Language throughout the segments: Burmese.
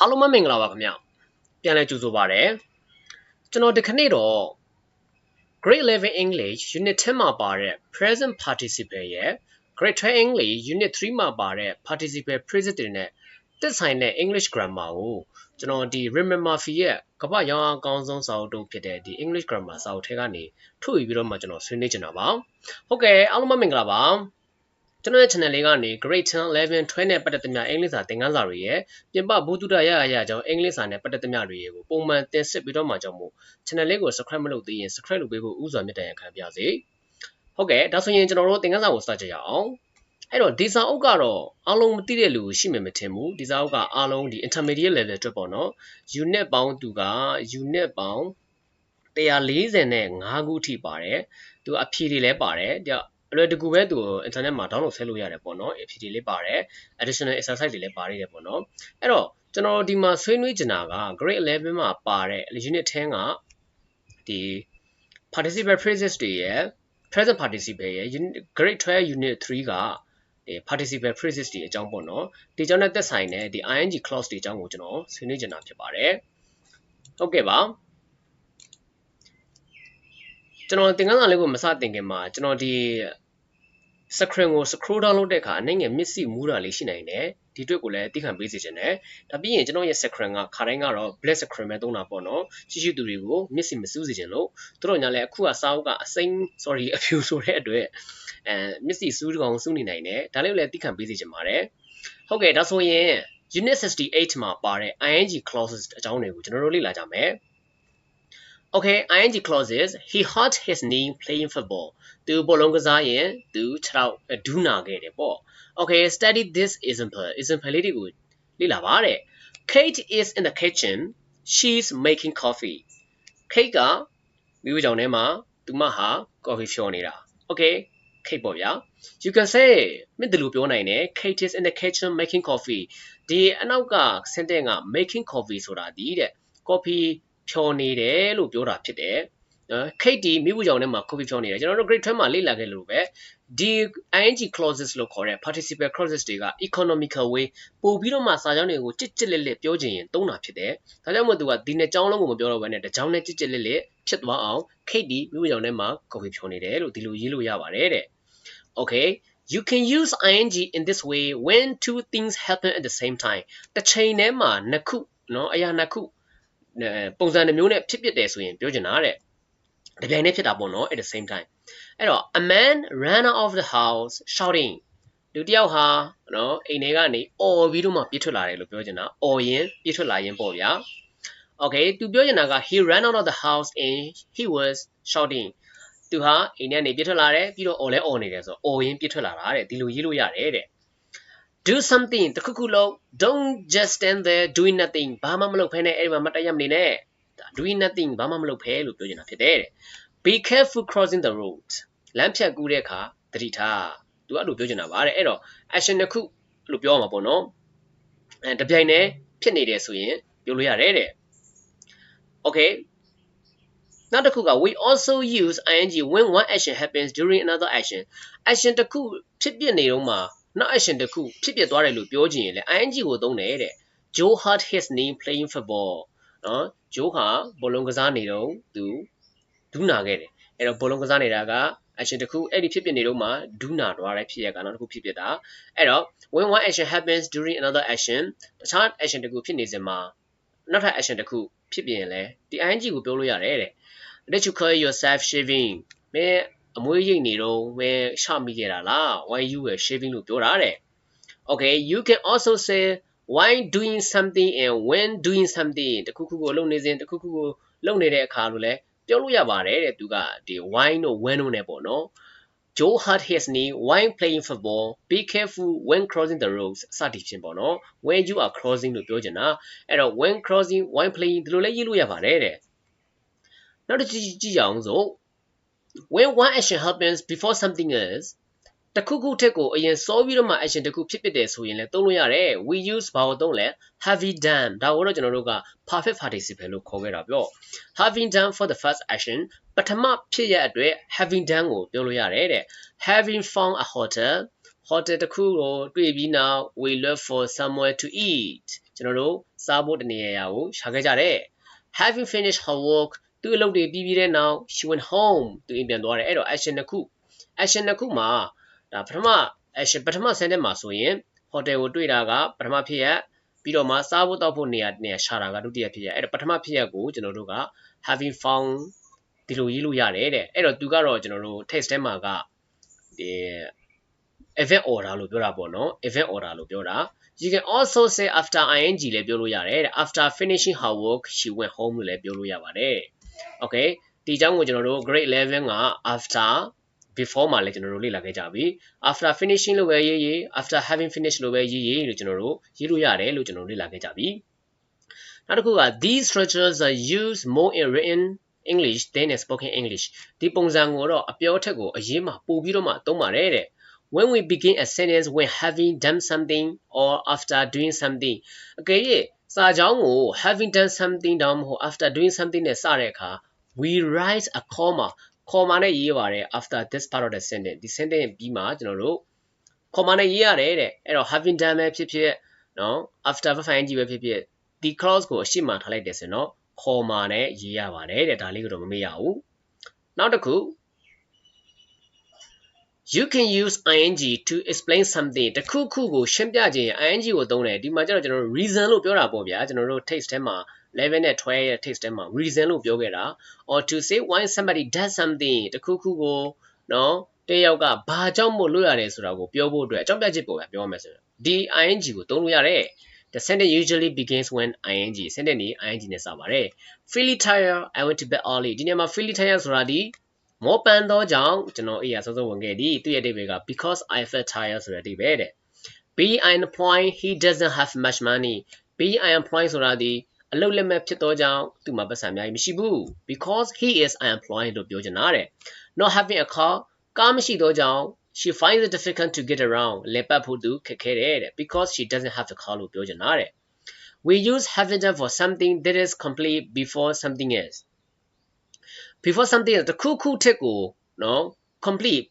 အားလုံးမင်္ဂလာပါခင်ဗျပြန်လည်ကြိုဆိုပါရစေကျွန်တော်ဒီခနေ့တော့ Grade 11 English Unit 10မှာပါတဲ့ Present Participle ရဲ့ Grade 12 English Unit 3မှာပါတဲ့ Participle Present တွေနဲ့တက်ဆိုင်တဲ့ English Grammar ကိုကျွန်တော်ဒီ Raymond Murphy ရဲ့ကမ္ဘာရောင်းအကောင်းဆုံးစာအုပ်တုံးဖြစ်တဲ့ဒီ English Grammar စာအုပ်ထဲကနေထုတ်ယူပြီးတော့မှကျွန်တော်ဆွေးနွေးချင်တာပါဟုတ်ကဲ့အားလုံးမင်္ဂလာပါ ကျွန်တော်ရဲ့ channel လေးကနေ grade 10 11 12နဲ့ပတ်သက်သမျှအင်္ဂလိပ်စာသင်ခန်းစာတွေရဲ့ပြင်ပဘူတုဒရရရကြောင်းအင်္ဂလိပ်စာနဲ့ပတ်သက်သမျှတွေရဲ့ကိုပုံမှန်တင်ဆက်ပြီးတော့မှကြောင်းမို့ channel လေးကို subscribe မလုပ်သေးရင် subscribe လုပ်ပေးဖို့ဥစွာမြတ်တမ်းခံပါစေဟုတ်ကဲ့ဒါဆိုရင်ကျွန်တော်တို့သင်ခန်းစာကိုစကြရအောင်အဲ့တော့ဒီစာအုပ်ကတော့အားလုံးမသိတဲ့လူရှိမှမထင်ဘူးဒီစာအုပ်ကအားလုံးဒီ intermediate level အတွက်ပေါ့နော် unit ပေါင်းသူက unit ပေါင်း145ခုအထိပါတယ်သူအဖြေတွေလည်းပါတယ် အလွယ်တကူပဲသူ internet မှာ download ဆဲလို့ရတယ်ပေါ့နော် APT လေးပါတယ် additional exercise တွေလည်းပါနေတယ်ပေါ့နော်အဲ့တော့ကျွန်တော်ဒီမှာဆွေးနွေးချင်တာက grade 11မှာပါတဲ့ unit 10ကဒီ participle phrases တွေရဲ့ present participle ရဲ့ grade 12 unit 3ကဒီ participle phrases တွေအကြောင်းပေါ့နော်ဒီကြောင့်နဲ့သက်ဆိုင်တဲ့ဒီ ing clause တွေအကြောင်းကိုကျွန်တော်ဆွေးနွေးချင်တာဖြစ်ပါတယ်ဟုတ်ကဲ့ပါ ကျွန်တော်သင်ခန်းစာလေးကိုမစတင်ခင်မှာကျွန်တော်ဒီ screen ကို scroll down လုပ်တဲ့အခါအနေငယ်မျက်စိမူးတာလေးရှိနိုင်တယ်ဒီအတွက်ကိုလည်းသိခံပေးစေချင်တယ်ဒါပြီးရင်ကျွန်တော်ရဲ့ screen ကခါတိုင်းကတော့ black screen ပဲသုံးတာပေါ့နော်ရှိရှိသူတွေကိုမျက်စိမစူးစေချင်လို့တို့တော့ညာလဲအခုကစာအုပ်ကအစိမ်း sorry အဖြူဆိုတဲ့အတွက်အဲမျက်စိစူးတကောင်စူးနေနိုင်တယ်ဒါလေးကိုလည်းသိခံပေးစေချင်ပါတယ်ဟုတ်ကဲ့ဒါဆိုရင် unit 68မှာပါတဲ့ ing clauses အကြောင်းတွေကိုကျွန်တော်တို့လေ့လာကြမယ် Okay, ing clauses. He hurt his knee playing football. သူဘောလုံးကစားရင်သူခြေထောက်ဒူးနာခဲ့တယ်ပေါ့ Okay, study this example. example လေးတွေကိုလေ့လာပါတဲ့ Kate is in the kitchen. She's making coffee. Kate ကမိဝကြောင်ထဲမှာသူမဟာ coffee ဖြောနေတာ Okay, Kate ပေါ့ဗျာ You can say မင်းဒီလိုပြောနိုင်တယ် Kate is in the kitchen making coffee ဒီအနောက်က sentence က making coffee ဆိုတာဒီတဲ့ coffee ဖြောနေတယ်လို့ပြောတာဖြစ်တယ်နော်ခိတ်ဒီမိဘူးကြောင့်ထဲမှာ copy ဖြောနေတယ်ကျွန်တော်တို့ grade 12မှာလေ့လာခဲ့လို့ပဲဒီ ing clauses လို့ခေါ်တဲ့ participle clauses တွေက economical way ပို့ပြီးတော့မှစာကြောင်းတွေကိုကြစ်ကြစ်လက်လက်ပြောချင်ရင်သုံးတာဖြစ်တယ်ဒါကြောင့်မို့သူကဒီနှစ်ကြောင်းလုံးကိုမပြောတော့ဘဲနဲ့တစ်ကြောင်းနဲ့ကြစ်ကြစ်လက်လက်ဖြစ်သွားအောင်ခိတ်ဒီမိဘူးကြောင့်ထဲမှာ copy ဖြောနေတယ်လို့ဒီလိုရေးလို့ရပါတယ်တဲ့ okay you can use ing in this way when two things happen at the same time တစ်ချိန်တည်းမှာနှစ်ခုเนาะအရာနှစ်ခု ပုံစံတစ်မျိုးနဲ့ဖြစ်ဖြစ်တယ်ဆိုရင်ပြောချင်တာတဲ့တပြိုင်တည်းဖြစ်တာပေါ့နော် at the same time အဲ့တော့ a man ran out of the house shouting လူတယောက်ဟာနော်အိမ်ထဲကနေအော်ပြီးတော့မှပြေးထွက်လာတယ်လို့ပြောချင်တာအော်ရင်ပြေးထွက်လာရင်ပေါ့ဗျာ Okay သူပြောချင်တာက he ran out of the house and he was shouting သူဟာအိမ်ထဲကနေပြေးထွက်လာတယ်ပြီးတော့အော်လဲအော်နေတယ်ဆိုတော့အော်ရင်ပြေးထွက်လာတာတဲ့ဒီလိုရေးလို့ရတယ်တဲ့ do something တခုခုလုပ် don't just stand there doing nothing ဘာမှမလုပ်ဖဲနဲ့အဲ့ဒီမှာမတက်ရမနေနဲ့ doing nothing ဘာမှမလုပ်ဖဲလို့ပြောချင်တာဖြစ်တယ်တဲ့ be careful crossing the road လမ်းဖြတ်ကူးတဲ့အခါသတိထားသူအဲ့လိုပြောချင်တာပါတဲ့အဲ့တော့ action တစ်ခုလို့ပြောရမှာပေါ့နော်အဲတပြိုင်တည်းဖြစ်နေတယ်ဆိုရင်ပြောလို့ရတယ်တဲ့ okay နောက်တစ်ခုက we also use ing when one action happens during another action action တစ်ခုဖြစ်ပြနေတော့မှာ နောက် action တစ်ခုဖြစ်ပျက်သွားတယ်လို့ပြောချင်ရင်လည်း ing ကိုသုံးတယ်တဲ့ Joe hurt his knee playing football နော် Joe ဟာဘောလုံးကစားနေတော့သူဒူးနာခဲ့တယ်အဲ့တော့ဘောလုံးကစားနေတာက action တစ်ခုအဲ့ဒီဖြစ်ပျက်နေတော့မှဒူးနာသွားတဲ့ဖြစ်ရကနောက်တစ်ခုဖြစ်ပျက်တာအဲ့တော့ when one action happens during another action တခြား action တစ်ခုဖြစ်နေစမှာနောက်ထပ် action တစ်ခုဖြစ်ပြင်လဲဒီ ing ကိုပြောလို့ရတယ်တဲ့ Did you call yourself shaving မင်း အမွေးရိတ်နေတော့ဝယ်ရှမိခဲ့တာလား why you were shaving လို့ပြောတာတဲ့ okay you can also say why doing something and when doing something တခုခုကိုလုပ်နေစဉ်တခုခုကိုလုပ်နေတဲ့အခါလို့လည်းပြောလို့ရပါတယ်တဲ့သူကဒီ why တို့ when တို့ ਨੇ ပေါ့နော် Joe hurt his knee while playing football. Be careful when crossing the roads. စသည်ဖြင့်ပေါ့နော် when you are crossing လို့ပြောချင်တာအဲ့တော့ when crossing while playing ဒီလိုလည်းရေးလို့ရပါတယ်တဲ့နောက်တစ်ကြည့်ကြည့်အောင်ဆို when one action happens before something else တခုခုထက်ကိုအရင်စောပြီးတော့မှ action တခုဖြစ်ဖြစ်တယ်ဆိုရင်လည်းသုံးလို့ရတယ် we use ဘာကိုသုံးလဲ having done ဒါကိုတော့ကျွန်တော်တို့က perfect participle လို့ခေါ်ခဲ့တာပြော having done for the first action ပထမဖြစ်ရအတွက် having done ကိုပြောလို့ရတယ်တဲ့ having found a hotel hotel တစ်ခုကိုတွေ့ပြီးနောက် we look for somewhere to eat ကျွန်တော်တို့စားဖို့တနေရာကိုရှာခဲ့ကြတယ် having finished her work သူ့အလုပ်တွေပြီးပြီးတဲ့နောက် she went home သူအိမ်ပြန်သွားတယ်အဲ့တော့ action တစ်ခု action တစ်ခုမှာဒါပထမ action ပထမ sentence မှာဆိုရင် hotel ကိုတွေ့တာကပထမဖြစ်ရပြီးတော့မှစားဖို့တောက်ဖို့နေရာနေရာရှာတာကဒုတိယဖြစ်ရအဲ့တော့ပထမဖြစ်ရကိုကျွန်တော်တို့က having found ဒီလိုရေးလို့ရတယ်တဲ့အဲ့တော့သူကတော့ကျွန်တော်တို့ text ထဲမှာကဒီ event order လို့ပြောတာပေါ့နော် event order လို့ပြောတာ you can also say after ing လည်းပြောလို့ရတယ်တဲ့ after finishing her work she went home လို့လည်းပြောလို့ရပါတယ် okay ဒီအကြောင်းကိုကျွန်တော်တို့ grade 11က after before မှာလည်းကျွန်တော်တို့လေ့လာခဲ့ကြပြီ after finishing လို့ပဲရေးရေး after having finished လို့ပဲရေးရေးလို့ကျွန်တော်တို့ရေးလို့ရတယ်လို့ကျွန်တော်တို့လေ့လာခဲ့ကြပြီနောက်တစ်ခုက these structures are used more in written English than in spoken English ဒီပုံစံကိုတော့အပြောထက်ကိုအရေးမှာပို့ပြီးတော့မှသုံးပါတယ်တဲ့ when we begin a sentence when having done something or after doing something အကယ်၍ စာကြောင်းကို having done something တောင်မဟုတ် after doing something နဲ့စတဲ့အခါ we write a comma comma နဲ့ရေးပါတယ် after this part of the sentence ဒီ sentence ပြီးမှကျွန်တော်တို့ comma နဲ့ရေးရတယ်တဲ့အဲ့တော့ having done ပဲဖြစ်ဖြစ်နော် after verb ing ပဲဖြစ်ဖြစ်ဒီ clause ကိုအရှိမထားလိုက်တယ်ဆိုတော့ comma နဲ့ရေးရပါတယ်တဲ့ဒါလေးကတော့မမေ့ရဘူးနောက်တစ်ခု you can use ing to explain something တခုခုကိုရှင်းပြခြင်း ing ကိုသုံးတယ်ဒီမှာကျတော့ကျွန်တော်တို့ reason လို့ပြောတာပေါ့ဗျာကျွန်တော်တို့ text ထဲမှာ11နဲ့12ရဲ့ text ထဲမှာ reason လို့ပြောခဲ့တာ or to say why somebody does something တခုခုကိုနော်တယောက်ကဘာကြောင့်မို့လုပ်ရတယ်ဆိုတာကိုပြောဖို့အတွက်အကြောင်းပြချက်ပေါ်ပဲပြောရမယ်ဆိုတော့ဒီ ing ကိုသုံးလို့ရတယ် The sentence usually begins when ing sentence နေ ing နဲ့စပါတယ် Feeling tired I went to bed early ဒီနေရာမှာ feeling tired ဆိုတာဒီ မောပန်းသောကြောင့်ကျွန်တော်အေးရစောစောဝင်ခဲ့သည်သူ့ရဲ့အဓိပ္ပာယ်က because I felt tired ဆိုတဲ့အဓိပ္ပာယ်တဲ့ being unemployed he doesn't have much money being unemployed ဆိုတာဒီအလုပ်လက်မဲ့ဖြစ်သောကြောင့်သူ့မှာပတ်စံအများကြီးမရှိဘူး because he is unemployed လို့ပြောချင်တာတဲ့ not having a car ကားမရှိသောကြောင့် she finds it difficult to get around လေပတ်ဖို့သူခက်ခဲတယ်တဲ့ because she doesn't have a car လို့ပြောချင်တာတဲ့ we use having done for something that is complete before something else before something else တခုခုထက်ကိုနော် complete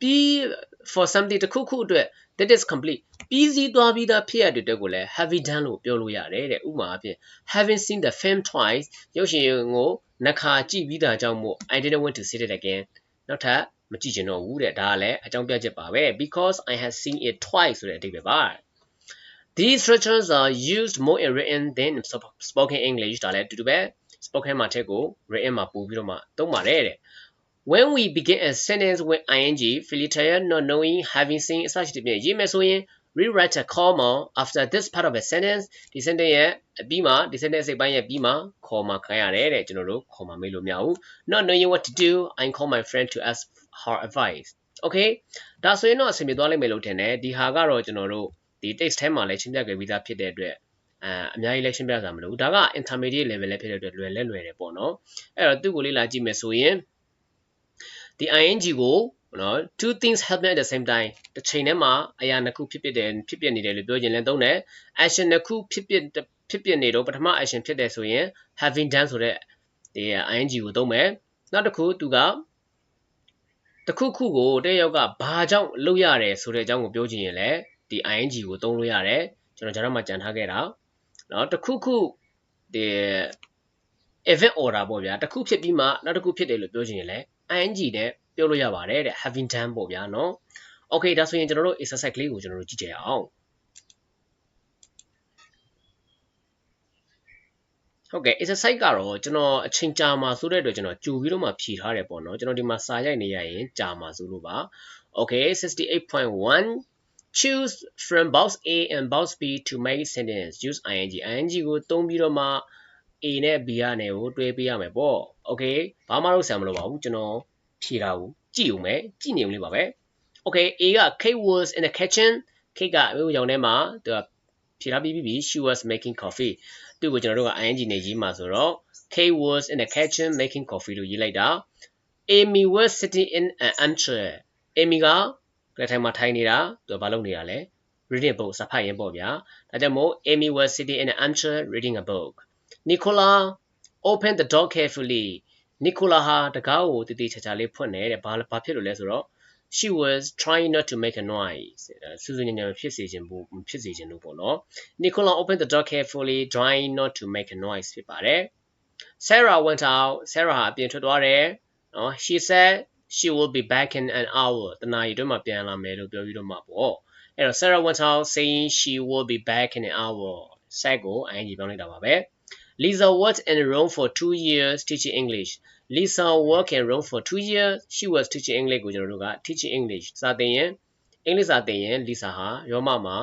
ပြီး for something တခုခုအတွက် that is complete ပြီးစီးသွားပြီးသားဖြစ်ရတဲ့အတွက်ကိုလည်း having done လို့ပြောလို့ရတယ်တဲ့ဥပမာအဖြစ် having seen the film twice ရုပ်ရှင်ကိုနှစ်ခါကြည့်ပြီးသားကြောင့်မို့ I didn't want to see it again နောက်ထပ်မကြည့်ချင်တော့ဘူးတဲ့ဒါကလည်းအကြောင်းပြချက်ပါပဲ because I have seen it twice ဆိုတဲ့အဓိပ္ပာယ်ပါ These structures are used more in written than in spoken English ဒါလည်းအတူတူပဲ spoken မှာထက်ကို written မှာပို့ပြီးတော့မှသုံးပါတယ်တဲ့ When we begin a sentence with ing feel tired not knowing having seen အစရှိတဲ့ပြင်ရေးမယ်ဆိုရင် rewrite a comma after this part of a sentence ဒီ sentence ရဲ့အပြီးမှာဒီ sentence စိတ်ပိုင်းရဲ့ပြီးမှာ comma ခံရတယ်တဲ့ကျွန်တော်တို့ comma မေးလို့မရဘူး not knowing what to do I call my friend to ask her advice okay ဒါဆိုရင်တော့အဆင်ပြေသွားလိမ့်မယ်လို့ထင်တယ်ဒီဟာကတော့ကျွန်တော်တို့ဒီ text ထဲမှာလည်းရှင်းပြခဲ့ပြီးသားဖြစ်တဲ့အတွက် အဲအများကြီးလည်းရှင်းပြကြမလို့ဒါက intermediate level လည်းဖြစ်တဲ့အတွက်လွယ်လဲလွယ်တယ်ပေါ့နော်အဲ့တော့သူ့ကိုလေ့လာကြည့်မယ်ဆိုရင်ဒီ ing ကိုနော် two things happen at the same time တစ်ချိန်တည်းမှာအရာနှစ်ခုဖြစ်ဖြစ်တယ်ဖြစ်ဖြစ်နေတယ်လို့ပြောခြင်းလည်းသုံးတယ် action နှစ်ခုဖြစ်ဖြစ်ဖြစ်ဖြစ်နေတော့ပထမ action ဖြစ်တယ်ဆိုရင် having done ဆိုတဲ့ဒီ ing ကိုသုံးမယ်နောက်တစ်ခုသူကတခုခုကိုတဲ့ယောက်ကဘာကြောင့်လုပ်ရတယ်ဆိုတဲ့အကြောင်းကိုပြောချင်ရင်လည်းဒီ ing ကိုသုံးလို့ရတယ်ကျွန်တော်ဂျာတော့မှကြံထားခဲ့တာ နော်တခုခုဒီ event order ပေါ့ဗျာတခုဖြစ်ပြီးမှနောက်တစ်ခုဖြစ်တယ်လို့ပြောချင်ရင်လည်း ing နဲ့ပြောလို့ရပါတယ်တဲ့ having done ပေါ့ဗျာနော် okay ဒါဆိုရင်ကျွန်တော်တို့ exercise လေးကိုကျွန်တော်တို့ကြည့်ကြရအောင်ဟုတ်ကဲ့ exercise ကတော့ကျွန်တော်အချိန်ကြာမှာဆိုတဲ့အတွက်ကျွန်တော်ကြိုပြီးတော့မှဖြည့်ထားတယ်ပေါ့နော်ကျွန်တော်ဒီမှာစာရိုက်နေရရင်ကြာမှာဆိုလို့ပါ okay 68.1 choose from box A and box B to make sentence use ing ing ကိုသုံးပြီးတော့မှ A နဲ့ B ကနေကိုတွဲပေးရမယ်ပေါ့ okay ဘာမှတော့ဆံမလို့ပါဘူးကျွန်တော်ဖြည့်ထားဘူးကြည့်ဦးမယ်ကြည့်နေဦးလေးပါပဲ okay A က Kate was in the kitchen Kate ကအမျိုးရောင်ထဲမှာသူကဖြည့်ထားပြီးပြီ she was making coffee သူ့ကိုကျွန်တော်တို့က ing နဲ့ရေးမှာဆိုတော့ Kate was in the kitchen making coffee လို့ရေးလိုက်တာ Amy was sitting in an armchair Amy က လက်ထိုင်မှာထိုင်နေတာသူကဘာလုပ်နေတာလဲ reading a book စာဖတ်ရင်ပေါ့ဗျာဒါကြောင့်မို့ Amy was sitting in an armchair reading a book Nicola opened the door carefully Nicola ဟာတကားကိုတည်တည်ချာချာလေးဖွင့်နေတယ်ဘာဘာဖြစ်လို့လဲဆိုတော့ she was trying not to make a noise စူးစူးညံ့ညံ့ဖြစ်စေခြင်းဘူးဖြစ်စေခြင်းလို့ပေါ့နော် Nicola opened the door carefully trying not to make a noise ဖြစ်ပါတယ် Sarah went out Sarah ဟာအပြင်ထွက်သွားတယ်နော် she said she will be back in an hour တနာရီတွင်းမှာပြန်လာမယ်လို့ပြောပြီးတော့မှပေါ့အဲ့တော့ Sarah went out saying she will be back in an hour ဆက်ကို ing ပြောင်းလိုက်တာပါပဲ Lisa worked in Rome for 2 years teaching English Lisa worked in Rome for 2 years she was teaching English ကိုကျွန်တော်တို့က teaching English စာသင်ရင်အင်္ဂလိပ်စာသင်ရင် Lisa ဟာရောမမှာ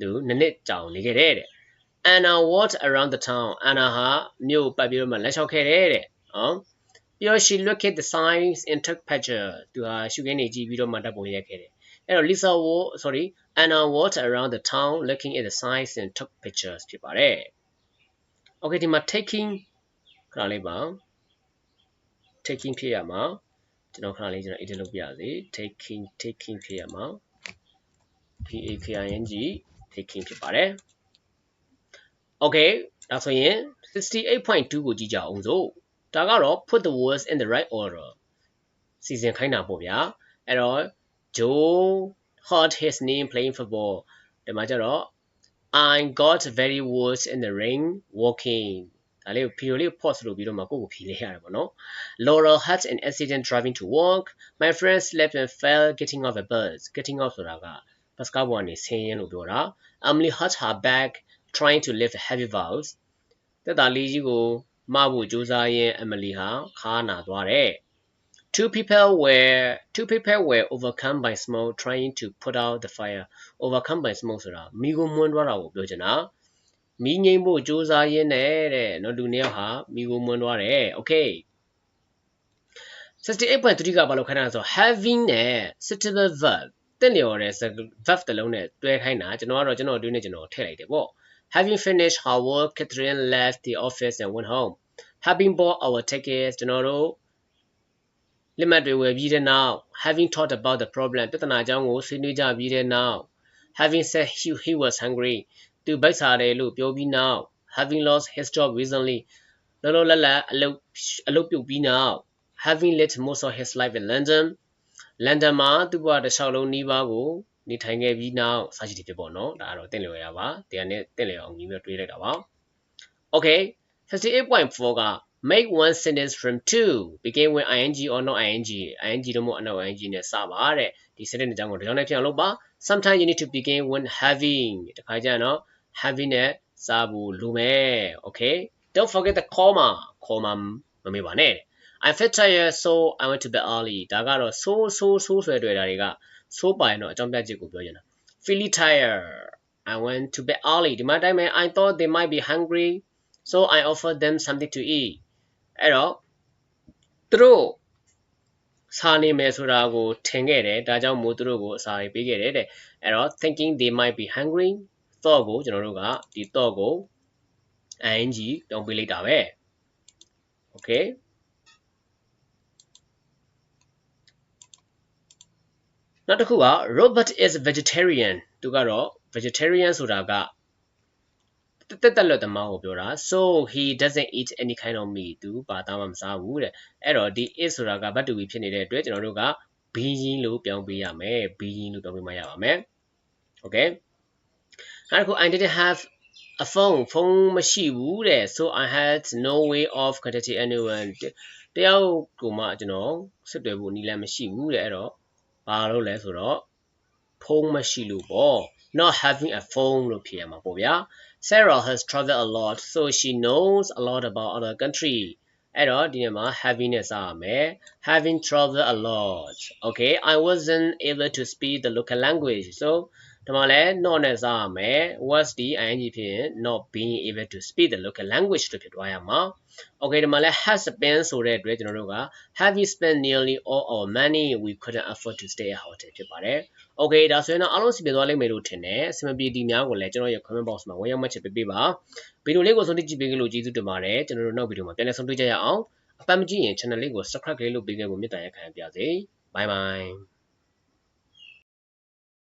သူနှစ်နှစ်ကြာနေခဲ့တဲ့တဲ့ Anna walked around the town Anna ဟာမြို့ပတ်ပြီးတော့မှလက်လျှောက်ခဲ့တဲ့တဲ့နော် ပြီးတော့ she looked at the signs and took picture သူဟာရှုခင်းနေကြည့်ပြီးတော့မှဓာတ်ပုံလေးရိုက်ခဲ့တယ်အဲ့တော့ Lisa walked sorry Anna walked around the town looking at the signs and took pictures ဖြစ်ပါတယ် Okay ဒီမှာ taking ခဏလေးပါ taking ဖြစ်ရမှာကျွန်တော်ခဏလေးကျွန်တော် edit လုပ်ပြရစေ taking taking ဖြစ်ရမှာ p a k i n g taking ဖြစ်ပါတယ် Okay ဒါဆိုရင်68.2ကိုကြည့်ကြအောင်စို့ ဒါကတော့ put the words in the right order စီစဉ်ခိုင်းတာပေါ့ဗျာအဲ့တော့ Joe hurt his knee playing football ဒီမှာကျတော့ I got very worse in the rain walking ဒါလေးကို video လေး pause လုပ်ပြီးတော့မှကိုယ့်ကိုဖြေလိုက်ရတယ်ပေါ့နော် Laurel had an accident driving to work my friend slept and fell getting off a bus getting off ဆိုတာကဘတ်စကားပေါ်ကနေဆင်းရင်းလို့ပြောတာ Emily hurt her back trying to lift heavy valves တက်တာလေးကြီးကို မဖို့ကြိုးစားရင်း Emily ဟာခါနာသွားတယ် Two people were two people were overcome by smoke trying to put out the fire. Overcome by smoke ဆိုတာမိကိုမွန်းသွားတာကိုပြောချင်တာမိငိမ့်ဖို့စူးစမ်းရင်းနဲ့တဲ့နော်လူနှစ်ယောက်ဟာမိကိုမွန်းသွားတယ် Okay 68.3ကဘာလို့ခိုင်းတာဆိုတော့ having နဲ့ suitable verb တက်လျော်တဲ့ verb တစ်လုံးနဲ့တွဲခိုင်းတာကျွန်တော်ကတော့ကျွန်တော်အတွင်းနဲ့ကျွန်တော်ထည့်လိုက်တယ်ပေါ့ Having finished her work Catherine left the office and went home Having bought our tickets ကျွန်တော်တို့လက်မှတ်တွေဝယ်ပြီးတဲ့နောက် having talked about the problem ပြဿနာအကြောင်းကိုဆွေးနွေးကြပြီးတဲ့နောက် having said he, he was hungry သူဗိုက်စားတယ်လို့ပြောပြီးနောက် having lost his job recently လောလောလတ်လတ်အလုပ်အလုပ်ပြုတ်ပြီးနောက် having lived most of his life in London London မှာသူ့ဘဝတစ်လျှောက်လုံးနှီးပါးကို နေထိုင်ခဲ့ပြီးနောက်စာကြည့်တွေဖြစ်ပေါ့နော်ဒါကတော့တင့်လျော်ရပါတရားနဲ့တင့်လျော်အောင်ညီပြီးတွေးလိုက်တာပါ Okay 68.4က make one sentence from two begin with ing or not ing ing တော့မဟုတ် not ing နဲ့စပါတဲ့ဒီ sentence အကြောင်းကိုဒီကြောင့်လည်းဖြစ်အောင်လုပ်ပါ sometimes you need to begin when having တခါကျရင်တော့ having နဲ့စဖို့လိုမယ် okay don't forget the comma comma မမေ့ပါနဲ့ I felt tired so I went to bed early ဒါကတော့ so so so ဆွဲတွေ့တာတွေက so ပါရင်တော့အကြောင်းပြချက်ကိုပြောချင်တာ feeling tired I went to bed early ဒီမှာတိုင်းမှာ I thought they might be hungry so I offered them something to eat အဲ့တော့သူတို့စားနေမယ်ဆိုတာကိုထင်ခဲ့တယ်ဒါကြောင့်မို့သူတို့ကိုအစာတွေပေးခဲ့တယ်တဲ့အဲ့တော့ thinking they might be hungry thought ကိုကျွန်တော်တို့ကဒီ thought ကို ing တောင်းပေးလိုက်တာပဲ okay နောက်တစ်ခုက Robert is vegetarian သူကတော့ vegetarian ဆိုတာကတက်တက်လွတ်သမားကိုပြောတာ so he doesn't eat any kind of meat သူဘာသားမှမစားဘူးတဲ့အဲ့တော့ဒီ is ဆိုတာကဘတ်တူဘီဖြစ်နေတဲ့အတွက်ကျွန်တော်တို့က being လို့ပြောင်းပေးရမယ် being လို့ပြောင်းပေးမှရပါမယ် okay နောက်တစ်ခု I didn't have a phone ဖုန်းမရှိဘူးတဲ့ so I had no way of contacting anyone တယောက်ကမှကျွန်တော်ဆက်သွယ်ဖို့နည်းလမ်းမရှိဘူးတဲ့အဲ့တော့ ဘာလို့လဲဆိုတော့ဖုန်းမရှိလို့ပေါ့ not having a phone လို့ဖြေရမှာပေါ့ဗျာ Sarah has traveled a lot so she knows a lot about other country အဲ့တော့ဒီမှာ having နဲ့စရမယ် having traveled a lot okay I wasn't able to speak the local language so ဒီမှာလည်း not နဲ့စရမယ် was ဒီ ing ဖြစ်ရင် not being able to speak the local language လို့ဖြစ်သွားရမှာ okay ဒီမှာလည်း has been ဆိုတဲ့အတွက်ကျွန်တော်တို့က have you spent nearly all our money we couldn't afford to stay at hotel ဖြစ်ပါတယ် okay ဒါဆိုရင်တော့အားလုံးစီပြသွားလိမ့်မယ်လို့ထင်တယ်အစမပြေဒီများကိုလည်းကျွန်တော်ရဲ့ comment box မှာဝင်ရောက်မှတ်ချက်ပေးပေးပါဗီဒီယိုလေးကိုဆုံးဖြတ်ကြည့်ပေးကြလို့ကျေးဇူးတင်ပါတယ်ကျွန်တော်တို့နောက်ဗီဒီယိုမှာပြန်လည်ဆုံတွေ့ကြရအောင်အပတ်မကြည့်ရင် channel လေးကို subscribe လေးလုပ်ပေးခဲ့ဖို့မေတ္တာရပ်ခံပါရစေ bye bye